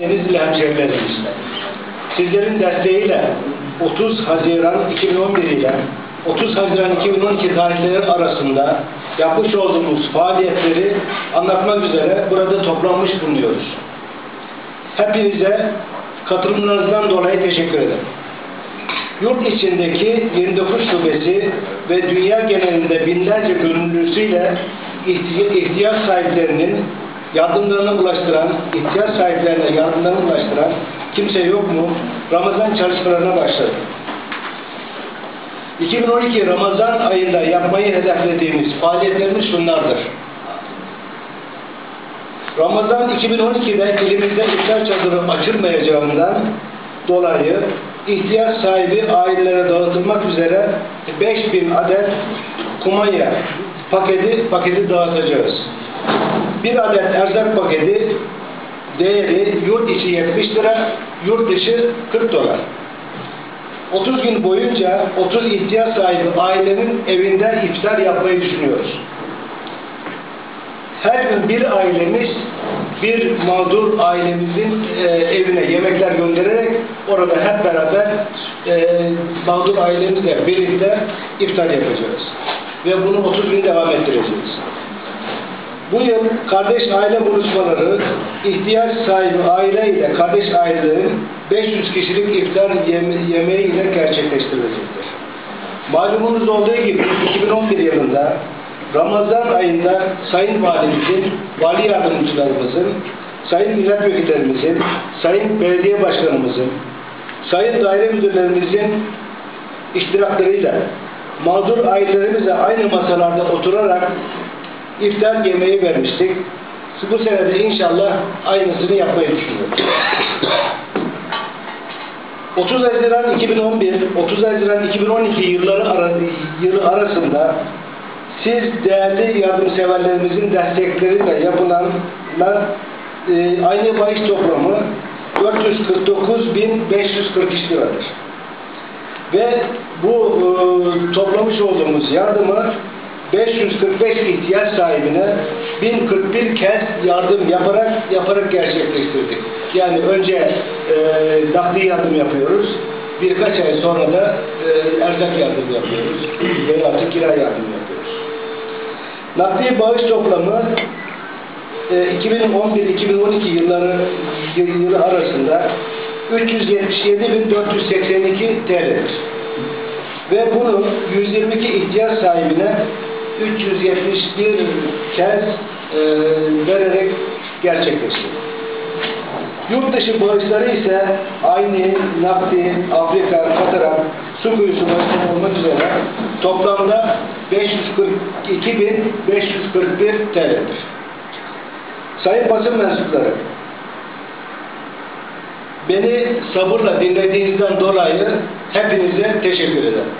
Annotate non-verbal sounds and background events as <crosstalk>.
Denizli hemşehrilerimiz, sizlerin desteğiyle 30 Haziran 2011 ile 30 Haziran 2012 tarihleri arasında yapmış olduğumuz faaliyetleri anlatmak üzere burada toplanmış bulunuyoruz. Hepinize katılımlarınızdan dolayı teşekkür ederim. Yurt içindeki 29 şubesi ve dünya genelinde binlerce gönüllüsüyle ihti- ihtiyaç sahiplerinin yardımlarını ulaştıran, ihtiyaç sahiplerine yardımlarını ulaştıran kimse yok mu? Ramazan çalışmalarına başladı. 2012 Ramazan ayında yapmayı hedeflediğimiz faaliyetlerimiz şunlardır. Ramazan 2012'de elimizde iftar çadırı açılmayacağından dolayı ihtiyaç sahibi ailelere dağıtılmak üzere 5000 adet kumanya paketi paketi dağıtacağız. Bir adet erzak paketi değeri yurt içi 70 lira, yurt dışı 40 dolar. 30 gün boyunca 30 ihtiyaç sahibi ailenin evinde iftar yapmayı düşünüyoruz. Her gün bir ailemiz bir mağdur ailemizin e, evine yemekler göndererek orada hep beraber e, mağdur ailemizle birlikte iftar yapacağız. Ve bunu 30 gün devam ettireceğiz. Bu yıl kardeş aile buluşmaları ihtiyaç sahibi aile ile kardeş ailelerin 500 kişilik iftar yeme yemeği ile gerçekleştirilecektir. Malumunuz olduğu gibi 2011 yılında Ramazan ayında Sayın Valimizin, Vali Yardımcılarımızın, Sayın Milletvekillerimizin, Sayın Belediye Başkanımızın, Sayın Daire Müdürlerimizin iştiraklarıyla mağdur ailelerimizle aynı masalarda oturarak iftar yemeği vermiştik. Bu sene de inşallah aynısını yapmayı düşünüyoruz. 30 Haziran 2011, 30 Haziran 2012 yılları ara, yılı arasında siz değerli yardımseverlerimizin destekleriyle yapılan e, aynı bahis toplamı 449.543 liradır. Ve bu e, toplamış olduğumuz yardımı 545 ihtiyaç sahibine 1041 kez yardım yaparak yaparak gerçekleştirdik. Yani önce e, nakdi yardım yapıyoruz. Birkaç ay sonra da e, erzak yardım yapıyoruz. <clears throat> Veya da kira yardım yapıyoruz. Nakdi bağış toplamı e, 2011-2012 yılları yılı arasında 377.482 TL'dir. Ve bunu 122 ihtiyaç sahibine 371 kez e, vererek gerçekleştirdi. Yurt dışı bağışları ise aynı nakdi, Afrika, Katarak, su kuyusu başta olmak üzere toplamda 542.541 TL'dir. Sayın basın mensupları, beni sabırla dinlediğinizden dolayı hepinize teşekkür ederim.